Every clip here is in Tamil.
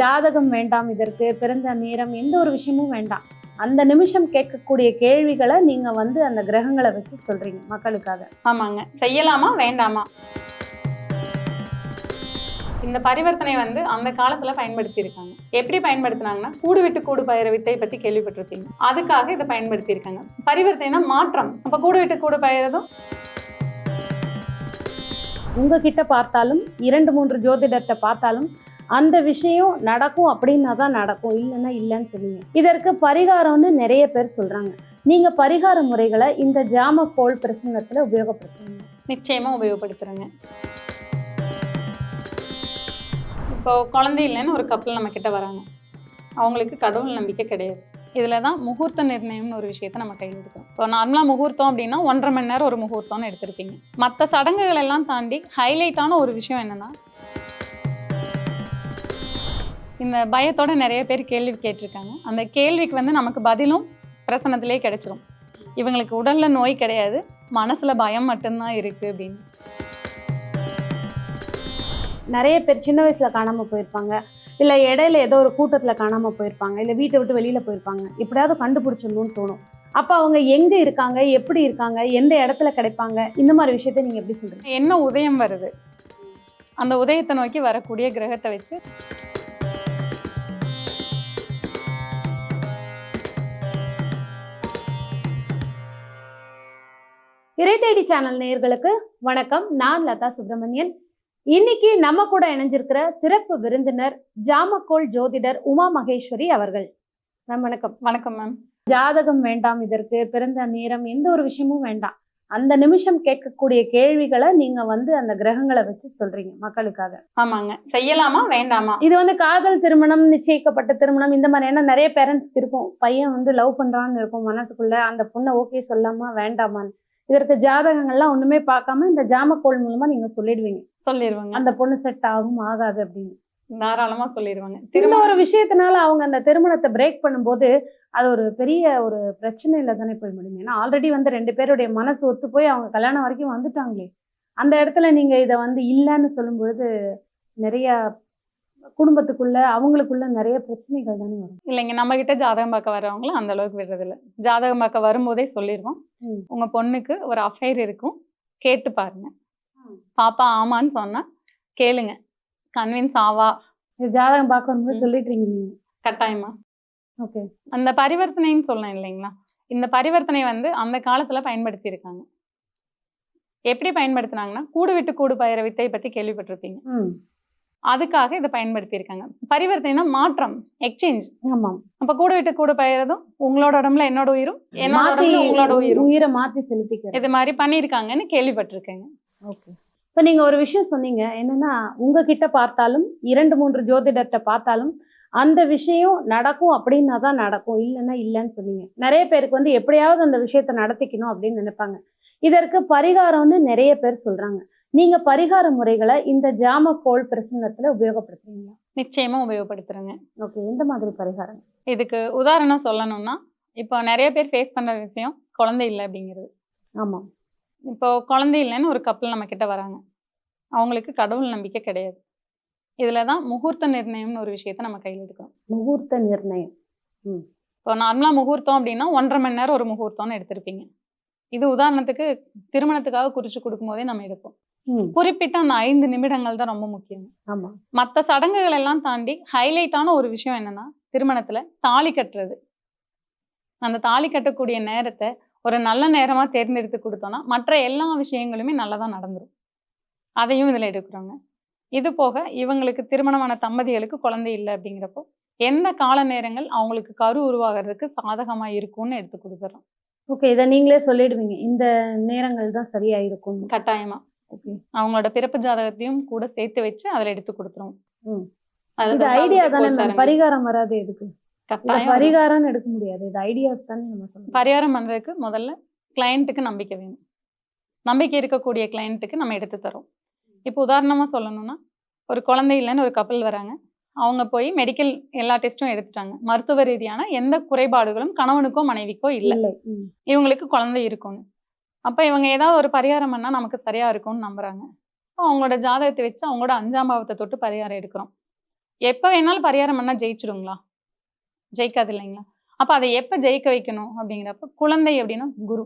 ஜாதகம் வேண்டாம் இதற்கு பிறந்த நேரம் எந்த ஒரு விஷயமும் வேண்டாம். அந்த நிமிஷம் கேட்கக்கூடிய கேள்விகளை நீங்க வந்து அந்த கிரகங்களை வச்சு சொல்றீங்க மக்களுக்காக. ஆமாங்க. செய்யலாமா வேண்டாமா? இந்த பரிவர்த்தனை வந்து அந்த காலத்துல பயன்படுத்தி இருக்காங்க எப்படி பயன்படுத்தினாங்கன்னா கூடு விட்டு கூடு பயிர வித்தை பத்தி கேள்விப்பட்டிருப்பீங்க. அதுக்காக இதை பயன்படுத்தி இருக்காங்க பரிவர்த்தனைனா மாற்றம். அப்ப கூடு விட்டு கூடு பயிரதும்? உங்ககிட்ட பார்த்தாலும் இரண்டு மூன்று ஜோதிடத்தை பார்த்தாலும் அந்த விஷயம் நடக்கும் அப்படின்னா தான் நடக்கும். இல்லைன்னா இல்லைன்னு சொல்லுவீங்க இதற்கு பரிகாரம்னு நிறைய பேர் சொல்கிறாங்க நீங்கள் பரிகார முறைகளை இந்த ஜாம கோல் பிரசங்கத்தில் உபயோகப்படுத்துறீங்க நிச்சயமாக உபயோகப்படுத்துறேங்க. இப்போ குழந்தை இல்லைன்னு ஒரு கப்பல் நம்ம கிட்ட வராங்க. அவங்களுக்கு கடவுள் நம்பிக்கை கிடையாது. இதில் தான் முகூர்த்த நிர்ணயம்னு ஒரு விஷயத்த நம்ம கையில் எடுக்கணும் இப்போ நார்மலாக முகூர்த்தம் அப்படின்னா ஒன்றரை மணி நேரம் ஒரு முகூர்த்தம்னு எடுத்திருப்பீங்க. மற்ற சடங்குகள் எல்லாம் தாண்டி ஹைலைட்டான ஒரு விஷயம் என்னன்னா இந்த பயத்தோட நிறைய பேர் கேள்வி கேட்டிருக்காங்க. அந்த கேள்விக்கு வந்து நமக்கு பதிலும் பிரசனத்திலே கிடைச்சிரும். இவங்களுக்கு உடல்ல நோய் கிடையாது. மனசுல பயம் மட்டும்தான் இருக்கு அப்படின்னு. நிறைய பேர் சின்ன வயசுல காணாம போயிருப்பாங்க. இல்ல இடையில ஏதோ ஒரு கூட்டத்துல காணாம போயிருப்பாங்க. இல்ல வீட்டை விட்டு வெளியில போயிருப்பாங்க. எப்படியாவது கண்டுபிடிச்சிடணும்னு தோணும். அப்ப அவங்க எங்க இருக்காங்க? எப்படி இருக்காங்க? எந்த இடத்துல கிடைப்பாங்க? இந்த மாதிரி விஷயத்த நீங்க எப்படி சொல்றீங்க? என்ன உதயம் வருது? அந்த உதயத்தை நோக்கி வரக்கூடிய கிரகத்தை வச்சு இறை தேடி சேனல் நேயர்களுக்கு வணக்கம். நான் லதா சுப்பிரமணியன். இன்னைக்கு நம்ம கூட இணைஞ்சிருக்கிற சிறப்பு விருந்தினர் ஜாமக்கோள் ஜோதிடர் உமா மகேஸ்வரி அவர்கள். மேம் வணக்கம். வணக்கம் மேம். ஜாதகம் வேண்டாம் இதற்கு பிறந்த நேரம் எந்த ஒரு விஷயமும் வேண்டாம். அந்த நிமிஷம் கேட்கக்கூடிய கேள்விகளை நீங்க வந்து அந்த கிரகங்களை வச்சு சொல்றீங்க மக்களுக்காக. ஆமாங்க. செய்யலாமா வேண்டாமா? இது வந்து காதல் திருமணம் நிச்சயிக்கப்பட்ட திருமணம் இந்த மாதிரி ஏன்னா நிறைய பேரண்ட்ஸ்க்கு இருக்கும். பையன் வந்து லவ் பண்றான்னு இருக்கும் மனசுக்குள்ள. அந்த பொண்ணை ஓகே சொல்லாமா வேண்டாமான்னு. இதற்கு ஜாதகங்கள்லாம் ஒண்ணுமே பார்க்காம இந்த ஜாமக்கோள் மூலமா நீங்க சொல்லிடுவீங்க. சொல்லிடுவாங்க அந்த பொண்ணு செட் ஆகும் ஆகாது அப்படின்னு. தாராளமா சொல்லிடுவாங்க திரும்ப ஒரு விஷயத்தினால அவங்க அந்த திருமணத்தை பிரேக் பண்ணும்போது அது ஒரு பெரிய ஒரு பிரச்சனையில தானே போய் முடியும். ஏன்னா ஆல்ரெடி வந்து ரெண்டு பேருடைய மனசு ஒத்து போய் அவங்க கல்யாணம் வரைக்கும் வந்துட்டாங்களே. அந்த இடத்துல நீங்க இதை வந்து இல்லைன்னு சொல்லும் பொழுது நிறைய குடும்பத்துக்குள்ள அவங்களுக்குள்ள நிறைய பிரச்சனைகள் தானே வரும். இல்லைங்க நம்ம கிட்ட ஜாதகம் பார்க்க வர்றவங்கள அந்த அளவுக்கு விடுறது இல்ல ஜாதகம் பார்க்க வரும்போதே சொல்லிடுவோம். உங்க பொண்ணுக்கு ஒரு அஃபைர் இருக்கும். கேட்டு பாருங்க. பாப்பா ஆமான்னு சொன்னா கேளுங்க. கன்வின்ஸ் ஆவா? ஜாதகம் பார்க்க வரும்போது ம். சொல்லிடுறீங்க நீங்க. கட்டாயமா? ஓகே. அந்த பரிவர்த்தனைன்னு சொல்லலாம் இல்லைங்களா? இந்த பரிவர்த்தனை வந்து அந்த காலத்துல பயன்படுத்தி இருக்காங்க எப்படி பயன்படுத்தினாங்கன்னா கூடு விட்டு கூடு பயிர வித்தை பத்தி கேள்விப்பட்டிருப்பீங்க. அதுக்காக இதை பயன்படுத்தி இருக்காங்க பரிவர்த்தனைனா மாற்றம் எக்ஸ்சேஞ்ச் ஆமாம். அப்ப கூட விட்டு கூட பயிரதும் உங்களோட உடம்புல என்னோட உயிரும் என்னோட உங்களோட உயிரும். உயிரை மாத்தி செலுத்திக்கிறேன் இது மாதிரி பண்ணியிருக்காங்கன்னு கேள்விப்பட்டிருக்கேங்க. ஓகே. இப்போ நீங்க ஒரு விஷயம் சொன்னீங்க என்னன்னா உங்ககிட்ட பார்த்தாலும் இரண்டு மூன்று ஜோதிடத்தை பார்த்தாலும் அந்த விஷயம் நடக்கும் அப்படின்னா தான் நடக்கும் இல்லைன்னா இல்லைன்னு சொன்னீங்க. நிறைய பேருக்கு வந்து எப்படியாவது அந்த விஷயத்த நடத்திக்கணும் அப்படின்னு நினைப்பாங்க. இதற்கு பரிகாரம்னு நிறைய பேர் சொல்றாங்க. நீங்க பரிகார முறைகளை இந்த ஜாம கோள் பிரசங்கத்துல உபயோகப்படுத்துறீங்களா? நிச்சயமா உபயோகப்படுத்துறேங்க. ஓகே எந்த மாதிரி பரிகாரம் இதுக்கு உதாரணம் சொல்லணும்னா இப்போ நிறைய பேர் ஃபேஸ் பண்ற விஷயம் குழந்தை இல்லை அப்படிங்கிறது. ஆமா. இப்போ குழந்தை இல்லைன்னு ஒரு கப்பல் நம்ம கிட்ட வராங்க. அவங்களுக்கு கடவுள் நம்பிக்கை கிடையாது. இதுல தான் முகூர்த்த நிர்ணயம்னு ஒரு விஷயத்த நம்ம கையில் எடுக்கணும் முகூர்த்த நிர்ணயம். இப்போ நார்மலா முகூர்த்தம் அப்படின்னா ஒன்றரை மணி நேரம் ஒரு முகூர்த்தம்னு எடுத்திருப்பீங்க. இது உதாரணத்துக்கு திருமணத்துக்காக குறிச்சு கொடுக்கும்போதே நம்ம எடுப்போம். குறிப்பிட்ட அந்த ஐந்து நிமிடங்கள் தான் ரொம்ப முக்கியம். ஆமா. மற்ற சடங்குகள் எல்லாம் தாண்டி ஹைலைட்டான ஒரு விஷயம் என்னன்னா திருமணத்துல தாலி கட்டுறது. அந்த தாலி கட்டக்கூடிய நேரத்தை ஒரு நல்ல நேரமா தேர்ந்தெடுத்து கொடுத்தோம்னா மற்ற எல்லா விஷயங்களுமே நல்லதா நடந்துரும். அதையும் இதுல எடுக்கிறோங்க. இது போக இவங்களுக்கு திருமணமான தம்பதிகளுக்கு குழந்தை இல்லை அப்படிங்கிறப்போ எந்த கால நேரங்கள் அவங்களுக்கு கரு உருவாகிறதுக்கு சாதகமா இருக்கும்னு எடுத்து கொடுத்துறோம். ஓகே இதை நீங்களே சொல்லிடுவீங்க. இந்த நேரங்கள் தான் சரியா இருக்கும் கட்டாயமா. அவங்களோட பிறப்பு ஜாதகத்தையும் கூட சேர்த்து வச்சு அதுல எடுத்து கொடுத்துருவோம் ம். அதுல இது தசாபுத்தி ஐடியா தானே பரிகாரம் வராது எதுக்கு? பரிகாரம்னு எடுக்க முடியாது. இது ஐடியாஸ் தானே நம்ம சொல்லணும் பரிகாரம் பண்றதுக்கு முதல்ல கிளையண்ட்டுக்கு நம்பிக்கை வேணும். நம்பிக்கை இருக்கக்கூடிய கிளையண்ட்டுக்கு நம்ம எடுத்து தரோம். இப்போ உதாரணமா சொல்லணும்னா ஒரு குழந்தை இல்லைன்னு ஒரு கப்பல் வராங்க. அவங்க போய் மெடிக்கல் எல்லா டெஸ்ட்டும் எடுத்துட்டாங்க. மருத்துவ ரீதியான எந்த குறைபாடுகளும் கணவனுக்கோ மனைவிக்கோ இல்லை. இவங்களுக்கு குழந்தை இருக்கும்னு. அப்போ இவங்க ஏதாவது ஒரு பரிகாரம் பண்ணால் நமக்கு சரியா இருக்கும்னு நம்புறாங்க. அப்போ அவங்களோட ஜாதகத்தை வச்சு அவங்களோட அஞ்சாம் பாவத்தை தொட்டு பரிகாரம் எடுக்கிறோம். எப்போ வேணாலும் பரிகாரம் பண்ணால் ஜெயிச்சிடுங்களா? ஜெயிக்காது இல்லைங்களா? அப்போ அதை எப்போ ஜெயிக்க வைக்கணும் அப்படிங்கிறப்ப குழந்தை அப்படின்னா குரு.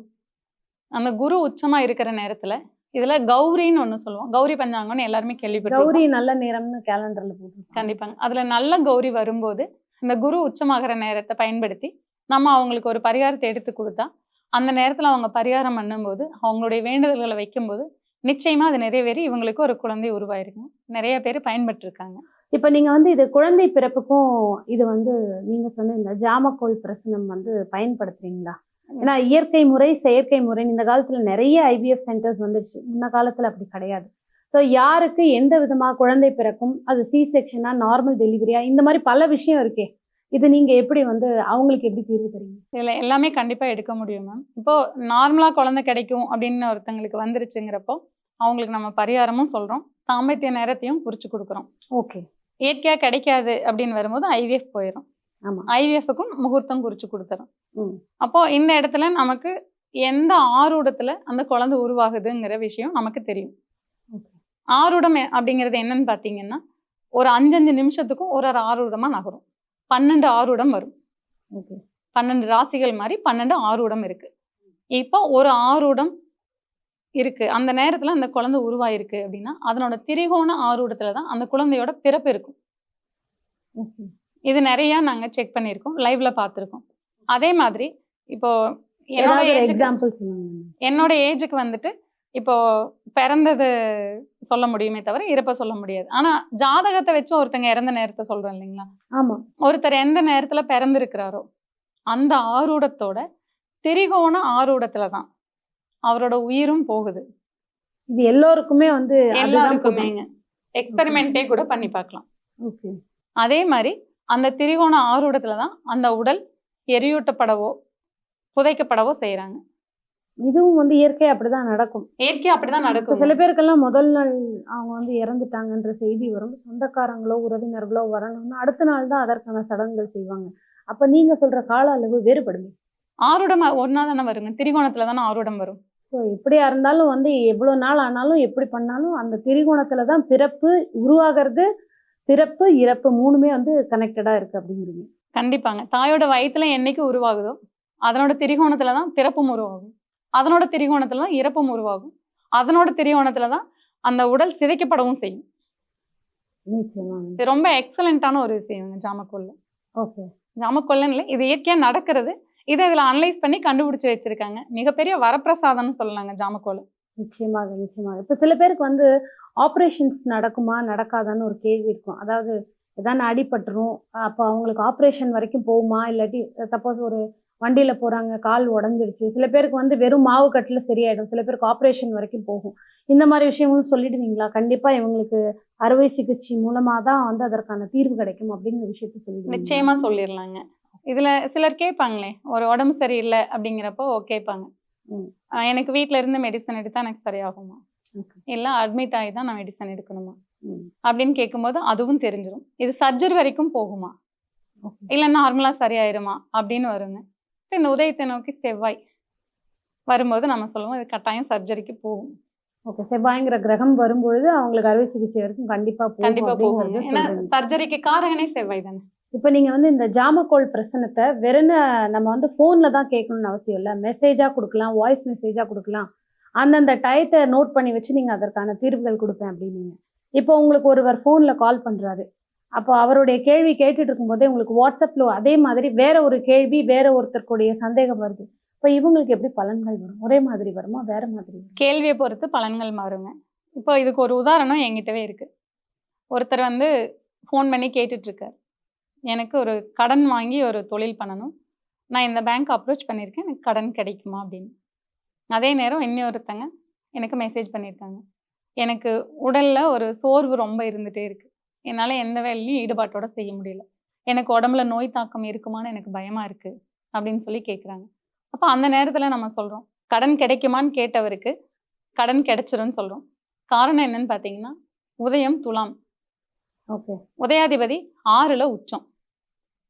அந்த குரு உச்சமாக இருக்கிற நேரத்தில் இதில் கௌரின்னு ஒன்று சொல்லுவோம். கௌரி பஞ்சாங்கம்னு எல்லாருமே கேள்விப்பட்டிருக்கோம் கௌரி நல்ல நேரம்னு கேலண்டர்ல போட்டு கண்டிப்பாங்க. அதுல நல்ல கௌரி வரும்போது இந்த குரு உச்சமாகிற நேரத்தை பயன்படுத்தி நம்ம அவங்களுக்கு ஒரு பரிகாரத்தை எடுத்து கொடுத்தா அந்த நேரத்தில் அவங்க பரிகாரம் பண்ணும்போது அவங்களுடைய வேண்டுதல்களை வைக்கும்போது நிச்சயமா அது நிறைவேறி இவங்களுக்கு ஒரு குழந்தை உருவாயிருக்கும். நிறைய பேர் பயன்பட்டிருக்காங்க இப்போ நீங்க வந்து இது குழந்தை பிறப்புக்கும் இது வந்து நீங்க சொன்ன இந்த ஜாமக்கோல் பிரசனம் வந்து பயன்படுத்துறீங்களா? ஏன்னா இயற்கை முறை செயற்கை முறை இந்த காலத்துல நிறைய ஐவிஎஃப் சென்டர்ஸ் வந்துடுச்சு முன்ன காலத்துல அப்படி கிடையாது. ஸோ யாருக்கு எந்த விதமாக குழந்தை பிறக்கும்? அது சி செக்ஷனா நார்மல் டெலிவரியா இந்த மாதிரி பல விஷயம் இருக்கே. இது நீங்க எப்படி வந்து அவங்களுக்கு எப்படி தீர்வு தரீங்க? இதுல எல்லாமே கண்டிப்பா எடுக்க முடியும் மேம் இப்போ நார்மலா குழந்தை கிடைக்கும் அப்படின்னு ஒருத்தங்களுக்கு வந்துருச்சுங்கிறப்போ அவங்களுக்கு நம்ம பரிகாரமும் சொல்றோம். தாம்பத்திய நேரத்தையும் குறிச்சு கொடுக்குறோம். ஓகே. இயற்கையா கிடைக்காது அப்படின்னு வரும்போது ஐவிஎஃப் போயிடும் ஆமா. ஐவிஎஃப்க்கும் முகூர்த்தம் குறிச்சு கொடுத்துரும் ம். அப்போ இந்த இடத்துல நமக்கு எந்த ஆரூடத்துல அந்த குழந்தை உருவாகுதுங்கிற விஷயம் நமக்கு தெரியும். ஆரூடம் அப்படிங்கிறது என்னன்னு பாத்தீங்கன்னா ஒரு அஞ்சஞ்சு நிமிஷத்துக்கும் ஒரு ஒரு ஆரூடமா நகரும். பன்னெண்டு ஆரூடம் வரும். பன்னெண்டு ராசிகள் மாதிரி பன்னெண்டு ஆரூடம் இருக்கு. இப்போ ஒரு ஆரூடம் இருக்கு. அந்த நேரத்துல அந்த குழந்தை உருவாயிருக்கு அப்படின்னா அதனோட திரிகோண ஆரூடத்துல தான் அந்த குழந்தையோட பிறப்பு இருக்கும். இது நிறைய நாங்க செக் பண்ணியிருக்கோம் லைவ்ல பார்த்துருக்கோம். அதே மாதிரி இப்போ என்னோட எக்ஸாம்பிள் என்னோட ஏஜுக்கு வந்துட்டு இப்போ பிறந்தது சொல்ல முடியுமே தவிர இறப்ப சொல்ல முடியாது. ஆனா ஜாதகத்தை வச்சு ஒருத்தங்க இறந்த நேரத்தை சொல்றோம் இல்லைங்களா? ஆமா. ஒருத்தர் எந்த நேரத்துல பிறந்திருக்கிறாரோ அந்த ஆரூடத்தோட திரிகோண ஆரூடத்துல தான் அவரோட உயிரும் போகுது. இது எல்லோருக்குமே வந்து எல்லாருக்குமேங்க எக்ஸ்பெரிமெண்ட்டே கூட பண்ணி பார்க்கலாம். ஓகே. அதே மாதிரி அந்த திரிகோண ஆரூடத்துல தான் அந்த உடல் எரியூட்டப்படவோ புதைக்கப்படவோ செய்றாங்க. இதுவும் வந்து இயற்கை அப்படிதான் நடக்கும். இயற்கையா அப்படிதான் நடக்கும். சில பேருக்கெல்லாம் முதல் நாள் அவங்க வந்து இறந்துட்டாங்கன்ற செய்தி வரும். சொந்தக்காரங்களோ உறவினர்களோ வரணும்னா அடுத்த நாள் தான் அதற்கான சடங்குகள் செய்வாங்க. அப்ப நீங்க சொல்ற கால அளவு வேறுபடுமே. ஆரூடம் ஒன்னா தானே வருங்க? திரிகோணத்துல தானே ஆரூடம் வரும். ஸோ எப்படியா இருந்தாலும் வந்து எவ்வளவு நாள் ஆனாலும் எப்படி பண்ணாலும் அந்த திரிகோணத்துல தான் பிறப்பு உருவாகிறது. பிறப்பு இறப்பு மூணுமே வந்து கனெக்டடா இருக்கு அப்படிங்கிறீங்க. கண்டிப்பாங்க. தாயோட வயித்துல என்னைக்கு உருவாகுதோ அதனோட திரிகோணத்துல தான் பிறப்பும் உருவாகும். அதனோட திரிகோணத்துல தான் இறப்பும் உருவாகும். அதனோட திரிகோணத்துல தான் அந்த உடல் சிதைக்கப்படவும் செய்யும். இது ரொம்ப எக்ஸலண்ட்டான ஒரு விஷயங்க ஜாமக்கோல்ல. ஓகே. ஜாமக்கோல்லன்னு இல்லை இது இயற்கையா நடக்கிறது. இதை இதுல அனலைஸ் பண்ணி கண்டுபிடிச்சு வச்சிருக்காங்க. மிகப்பெரிய வரப்பிரசாதம்னு சொல்லலாங்க ஜாமக்கோல். நிச்சயமாக நிச்சயமாக இப்போ சில பேருக்கு வந்து ஆப்ரேஷன்ஸ் நடக்குமா நடக்காதான்னு ஒரு கேள்வி இருக்கும். அதாவது எதான அடிபட்டுரும் அப்போ அவங்களுக்கு ஆப்ரேஷன் வரைக்கும் போகுமா இல்லாட்டி சப்போஸ் ஒரு வண்டியில் போகிறாங்க கால் உடஞ்சிருச்சு. சில பேருக்கு வந்து வெறும் மாவு கட்டில் சரியாயிடும். சில பேருக்கு ஆப்ரேஷன் வரைக்கும் போகும். இந்த மாதிரி விஷயங்களும் சொல்லிடுவீங்களா? கண்டிப்பாக இவங்களுக்கு அறுவை சிகிச்சை மூலமாக தான் வந்து அதற்கான தீர்வு கிடைக்கும் அப்படிங்கிற விஷயத்த சொல்லிடுவீங்களா? நிச்சயமா சொல்லிடலாங்க. இதுல சிலர் கேட்பாங்களே ஒரு உடம்பு சரியில்லை அப்படிங்கிறப்போ கேட்பாங்க. எனக்கு வீட்ல இருந்து மெடிசன் எடுத்தா எனக்கு சரியாகுமா. இல்ல அட்மிட் ஆகி தான் நான் மெடிசன் எடுக்கணுமா. அப்படின்னு கேட்கும்போது அதுவும் தெரிஞ்சிடும் இது சர்ஜரி வரைக்கும் போகுமா. இல்ல நார்மலா சரியாயிருமா? அப்படின்னு வருங்க. இந்த உதயத்தை நோக்கி செவ்வாய் வரும்போது நம்ம சொல்லுவோம் இது கட்டாயம் சர்ஜரிக்கு போகும். ஓகே செவ்வாய்ங்கிற கிரகம் வரும்பொழுது அவங்களுக்கு அறுவை சிகிச்சை வரைக்கும் போகும் கண்டிப்பா போகுங்க அப்படிங்கறத ஏன்னா. சர்ஜரிக்கு காரகனே செவ்வாய் தானே. இப்போ நீங்க வந்து இந்த ஜாமக்கோல் பிரசனத்தை வெறும் நம்ம வந்து ஃபோன்ல தான் கேட்கணும்னு அவசியம் இல்லை. மெசேஜா கொடுக்கலாம் வாய்ஸ் மெசேஜா கொடுக்கலாம். அந்தந்த டயத்தை நோட் பண்ணி வச்சு நீங்க அதற்கான தீர்வுகள் கொடுப்பேன் அப்படின்னீங்க இப்போ உங்களுக்கு ஒருவர் ஃபோன்ல கால் பண்றாரு. அப்போ அவருடைய கேள்வி கேட்டுட்டு இருக்கும்போதே உங்களுக்கு வாட்ஸ்அப்பில் அதே மாதிரி வேற ஒரு கேள்வி வேற ஒருத்தருக்குடைய சந்தேகம் வருது. இப்போ இவங்களுக்கு எப்படி பலன்கள் வரும்? ஒரே மாதிரி வருமா? வேற மாதிரி கேள்வியை பொறுத்து பலன்கள் மாறுங்க. இப்போ இதுக்கு ஒரு உதாரணம் என்கிட்டவே இருக்கு. ஒருத்தர் வந்து ஃபோன் பண்ணி கேட்டுட்ருக்கார். எனக்கு ஒரு கடன் வாங்கி ஒரு தொழில் பண்ணணும். நான் இந்த பேங்க் அப்ரோச் பண்ணியிருக்கேன். எனக்கு கடன் கிடைக்குமா அப்படின்னு. அதே நேரம் இன்னொருத்தங்க எனக்கு மெசேஜ் பண்ணியிருக்காங்க. எனக்கு உடலில் ஒரு சோர்வு ரொம்ப இருந்துகிட்டே இருக்குது என்னால் எந்த வேலையும் ஈடுபாட்டோட செய்ய முடியல. எனக்கு உடம்புல நோய் தாக்கம் இருக்குமான்னு எனக்கு பயமா இருக்கு அப்படின்னு சொல்லி கேட்குறாங்க அப்போ அந்த நேரத்தில் நம்ம சொல்கிறோம் கடன் கிடைக்குமான்னு கேட்டவருக்கு கடன் கிடைச்சிரும்னு சொல்றோம். காரணம் என்னன்னு பார்த்தீங்கன்னா உதயம் துலாம். ஓகே. உதயாதிபதி ஆறுல உச்சம்.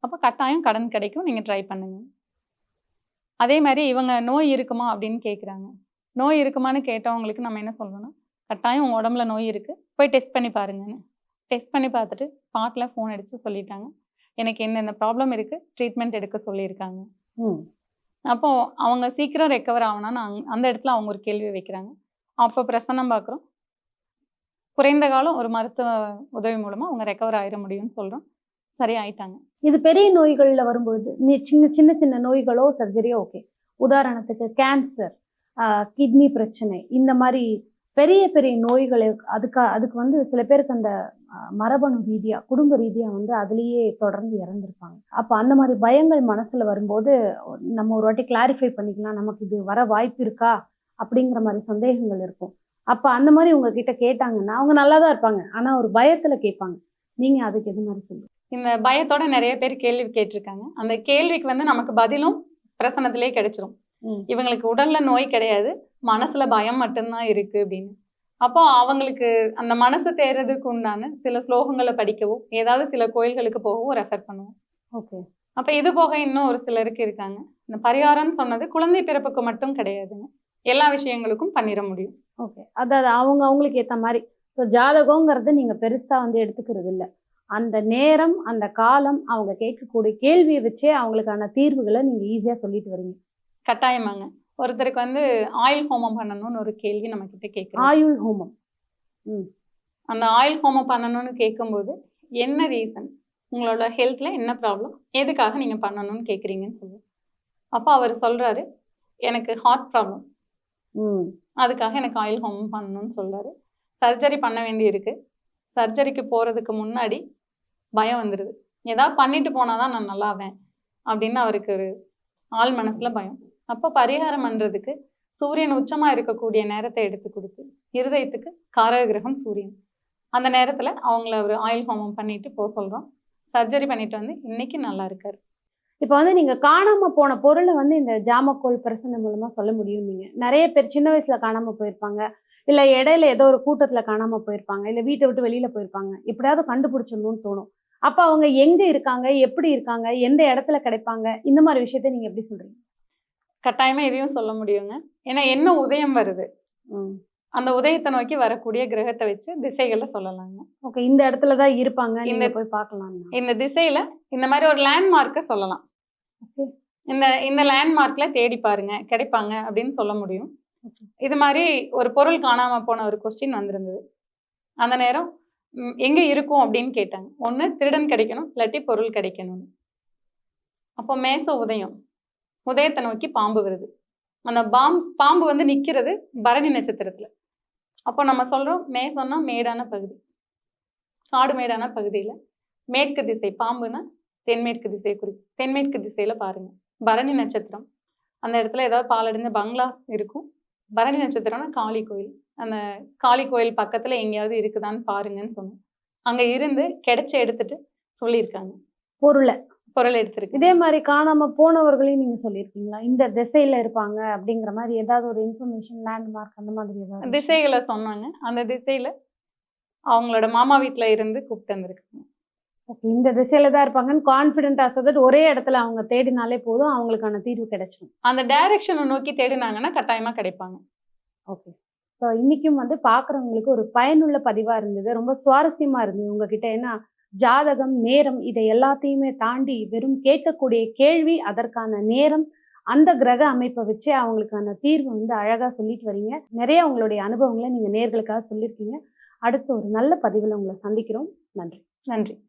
அப்போ கட்டாயம் கடன் கிடைக்கும் நீங்க ட்ரை பண்ணுங்க. அதே மாதிரி இவங்க நோய் இருக்குமா? அப்படின்னு கேட்குறாங்க நோய் இருக்குமான்னு கேட்டவங்களுக்கு நம்ம என்ன சொல்றோம்னா கட்டாயம் உங்க உடம்புல நோய் இருக்கு. போய் டெஸ்ட் பண்ணி பாருங்கன்னு. டெஸ்ட் பண்ணி பார்த்துட்டு ஸ்பாட்டில் ஃபோன் அடித்து சொல்லிட்டாங்க. எனக்கு என்னென்ன ப்ராப்ளம் இருக்குது ட்ரீட்மெண்ட் எடுக்க சொல்லியிருக்காங்க. ம். அப்போ அவங்க சீக்கிரம் ரெக்கவர் ஆகணும்னு அங்க- அந்த இடத்துல அவங்க ஒரு கேள்வி வைக்கிறாங்க. அப்போ பிரசன்னம் பார்க்குறோம். குறைந்த காலம் ஒரு மருத்துவ உதவி மூலமா அவங்க ரெக்கவர் ஆயிட முடியும்னு சொல்றோம். சரி ஆயிட்டாங்க. இது பெரிய நோய்கள்ல வரும்பொழுது நீ சின்ன சின்ன சின்ன நோய்களோ சர்ஜரியோ ஓகே உதாரணத்துக்கு கேன்சர் கிட்னி பிரச்சனை இந்த மாதிரி பெரிய பெரிய நோய்களை அதுக்கு அதுக்கு வந்து சில பேருக்கு அந்த மரபணு ரீதியா குடும்ப ரீதியா வந்து அதுலேயே தொடர்ந்து இறந்துருப்பாங்க. அப்போ அந்த மாதிரி பயங்கள் மனசுல வரும்போது நம்ம ஒரு வாட்டி கிளாரிஃபை பண்ணிக்கலாம் நமக்கு இது வர வாய்ப்பு இருக்கா? அப்படிங்கிற மாதிரி சந்தேகங்கள் இருக்கும். அப்போ அந்த மாதிரி உங்ககிட்ட கேட்டாங்கன்னா அவங்க நல்லா தான் இருப்பாங்க. ஆனா ஒரு பயத்துல கேட்பாங்க. நீங்க அதுக்கு எது மாதிரி சொல்லுங்க இந்த பயத்தோட நிறைய பேர் கேள்வி கேட்டிருக்காங்க. அந்த கேள்விக்கு வந்து நமக்கு பதிலும் பிரசனத்திலே கிடைச்சிரும். இவங்களுக்கு உடல்ல நோய் கிடையாது. மனசுல பயம் மட்டும்தான் இருக்கு அப்படின்னு. அப்போ அவங்களுக்கு அந்த மனசு தேர்றதுக்கு உண்டான சில ஸ்லோகங்களை படிக்கவோ ஏதாவது சில கோயில்களுக்கு போகவோ ரெஃபர் பண்ணுவோம். ஓகே. அப்ப இது போக இன்னும் ஒரு சிலருக்கு இருக்காங்க. இந்த பரிகாரம்னு சொன்னது குழந்தை பிறப்புக்கு மட்டும் கிடையாதுங்க. எல்லா விஷயங்களுக்கும் பண்ணிட முடியும். ஓகே. அதாவது அவங்க அவங்களுக்கு ஏற்ற மாதிரி. ஸோ ஜாதகங்கிறது நீங்கள் பெருசாக வந்து எடுத்துக்கிறது இல்லை. அந்த நேரம் அந்த காலம் அவங்க கேட்கக்கூடிய கேள்வியை வச்சே அவங்களுக்கான தீர்வுகளை நீங்கள் ஈஸியாக சொல்லிட்டு வரீங்க. கட்டாயமாங்க. ஒருத்தருக்கு வந்து ஆயில் ஹோமம் பண்ணணும்னு ஒரு கேள்வி நம்ம கிட்ட கேட்குறோம் ஆயுள் ஹோமம். அந்த ஆயில் ஹோமம் பண்ணணும்னு கேட்கும்போது என்ன ரீசன் உங்களோட ஹெல்த்ல என்ன ப்ராப்ளம் எதுக்காக நீங்க பண்ணணும்னு கேட்குறீங்கன்னு சொல்லுவோம் அப்போ அவர் சொல்றாரு எனக்கு ஹார்ட் ப்ராப்ளம் அதுக்காக எனக்கு ஆயில் ஹோமம் பண்ணணும்னு சொல்றாரு. சர்ஜரி பண்ண வேண்டி இருக்கு சர்ஜரிக்கு போறதுக்கு முன்னாடி பயம் வந்துடுது ஏதாவது பண்ணிட்டு போனாதான் நான் நல்லாவேன் அப்படின்னு அவருக்கு ஒரு ஆள் மனசுல பயம். அப்போ பரிகாரம் பண்ணுறதுக்கு சூரியன் உச்சமாக இருக்கக்கூடிய நேரத்தை எடுத்து கொடுத்து இருதயத்துக்கு காரக கிரகம் சூரியன். அந்த நேரத்தில் அவங்கள ஒரு ஆயில் ஹோமம் பண்ணிட்டு போக சொல்கிறோம் சர்ஜரி பண்ணிட்டு வந்து இன்னைக்கு நல்லா இருக்காரு. இப்போ வந்து நீங்கள் காணாமல் போன பொருளை வந்து இந்த ஜாமக்கோல் பிரசனை மூலமாக சொல்ல முடியும் நீங்கள் நிறைய பேர் சின்ன வயசில் காணாமல் போயிருப்பாங்க. இல்லை இடையில ஏதோ ஒரு கூட்டத்தில் காணாமல் போயிருப்பாங்க. இல்லை வீட்டை விட்டு வெளியில் போயிருப்பாங்க. எப்படியாவது கண்டுபிடிச்சிடணும்னு தோணும். அப்போ அவங்க எங்கே இருக்காங்க? எப்படி இருக்காங்க? எந்த இடத்துல கிடைப்பாங்க? இந்த மாதிரி விஷயத்த நீங்கள் எப்படி சொல்கிறீங்க கட்டாயமா இதையும் சொல்ல முடியுங்க. ஏன்னா என்ன உதயம் வருது? அந்த உதயத்தை நோக்கி வரக்கூடிய கிரகத்தை வச்சு திசைகளை சொல்லலாங்க. ஓகே இந்த இடத்துல தான் இருப்பாங்க. இந்த- போய் பார்க்கலாம் இந்த திசையில இந்த மாதிரி ஒரு லேண்ட்மார்க்கை சொல்லலாம். இந்த இந்த லேண்ட்மார்க்ல தேடி பாருங்க கிடைப்பாங்க அப்படின்னு சொல்ல முடியும். இது மாதிரி ஒரு பொருள் காணாம போன ஒரு கொஸ்டின் வந்திருந்தது. அந்த நேரம் எங்க இருக்கும் அப்படின்னு கேட்டாங்க. ஒண்ணு திருடன் கிடைக்கணும் இல்லாட்டி பொருள் கிடைக்கணும் அப்போ மேச உதயம். உதயத்தை நோக்கி பாம்பு வருது. அந்த பாம் பாம்பு வந்து நிற்கிறது பரணி நட்சத்திரத்தில். அப்போ நம்ம சொல்கிறோம் மே சொன்னால் மேடான பகுதி. காடு மேடான பகுதியில் மேற்கு திசை பாம்புனா தென்மேற்கு திசை குறிக்கும் தென்மேற்கு திசையில் பாருங்கள் பரணி நட்சத்திரம். அந்த இடத்துல ஏதாவது பாலடைஞ்ச பங்களா இருக்கும். பரணி நட்சத்திரம்னா காளி கோயில். அந்த காளி கோயில் பக்கத்தில் எங்கேயாவது இருக்குதான்னு பாருங்கன்னு சொன்னோம். அங்கே இருந்து கிடைச்ச எடுத்துட்டு சொல்லியிருக்காங்க. பொருளை. பொருள் எடுத்திருக்கு. இதே மாதிரி காணாம போனவர்களையும் நீங்க சொல்லியிருக்கீங்களா? இந்த திசையில இருப்பாங்க அப்படிங்கிற மாதிரி ஏதாவது ஒரு இன்ஃபர்மேஷன் லேண்ட்மார்க் அந்த மாதிரி ஏதாவது? திசைகளை சொன்னாங்க. அந்த திசையில அவங்களோட மாமா வீட்ல இருந்து கூப்பிட்டு வந்திருக்காங்க. Okay, இந்த திசையில தான் இருப்பாங்கன்னு கான்பிடென்டா சொல்லிட்டு ஒரே இடத்துல அவங்க தேடினாலே போதும் அவங்களுக்கான தீர்வு கிடைச்சிடும் அந்த டைரக்ஷனை நோக்கி தேடினாங்கன்னா கட்டாயமா கிடைப்பாங்க. ஓகே ஸோ இன்னைக்கும் வந்து பார்க்குறவங்களுக்கு ஒரு பயனுள்ள பதிவாக இருந்தது. ரொம்ப சுவாரஸ்யமாக இருந்தது. உங்ககிட்ட ஏன்னா ஜாதகம் நேரம் இதை எல்லாத்தையுமே தாண்டி வெறும் கேட்கக்கூடிய கேள்வி அதற்கான நேரம் அந்த கிரக அமைப்பை வச்சு அவங்களுக்கான தீர்வு வந்து அழகாக சொல்லிட்டு வரீங்க. நிறைய உங்களுடைய அனுபவங்களை நீங்கள் நேர்களுக்காக சொல்லியிருக்கீங்க. அடுத்த ஒரு நல்ல பதிவில் உங்களை சந்திக்கிறோம். நன்றி. நன்றி.